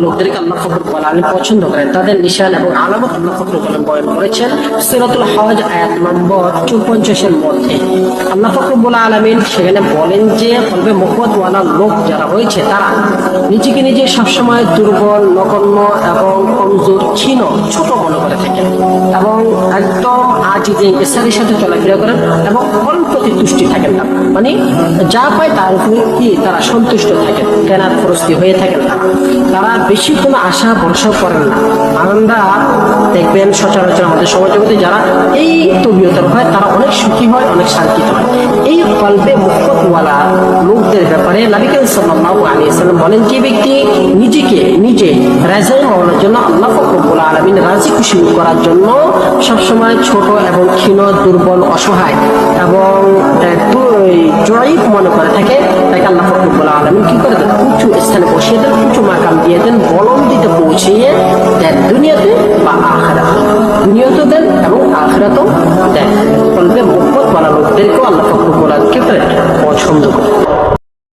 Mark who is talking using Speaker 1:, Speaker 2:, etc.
Speaker 1: লোকদেরকে পছন্দ করেন। তাদের নিশান এবং নম্বর মধ্যে। বলেন যে লোক যারা রয়েছে, তারা নিজেকে নিজে সবসময় দুর্বল, নগণ্য এবং কমজোর, ক্ষীণ, ছোট মনে করে থাকেন এবং একদম আজিজে ইসারির সাথে চলাফেরা করেন এবং ফল প্রতি তুষ্টি থাকেন মানে যা পায় তার উপরে কি তারা সন্তুষ্ট থাকেন কেনার প্রস্তি হয়ে থাকেন না। তারা বেশি কোনো আশা ভরসা করেন না। আমরা দেখবেন সচরাচর আমাদের সমাজের মধ্যে যারা এই তবিয়তের হয় তারা অনেক সুখী হয়, অনেক শান্তিতে হয়। এই কল্পে মুখতওয়ালা লোকদের ব্যাপারে নবিকান সাল্লাল্লাহু আলাইহি সাল্লাম বলেন, যে ব্যক্তি নিজেকে, নিজে রাজাই মাওলার জন্য আল্লাহ ফকরবুল আলমিন রাজি খুশি করার জন্য সবসময় ছোট এবং ক্ষীণ, দুর্বল, অসহায় এবং জয়ীব মনে করে থাকে তাকে আল্লাহ ফখরুল আলমিন কি করে দেন? উঁচু স্থানে বসিয়ে দেন, উঁচু মাকাম দিয়ে দেন, বলম দিতে পৌঁছিয়ে দেন, দুনিয়াতে বা আখরা দুনিয়াতেও দেন এবং আখেরাতেও দেন। বলবে মোহাম্মদ বলা লোকদেরকেও আল্লাহ ফখরুল আলমকে পছন্দ করে।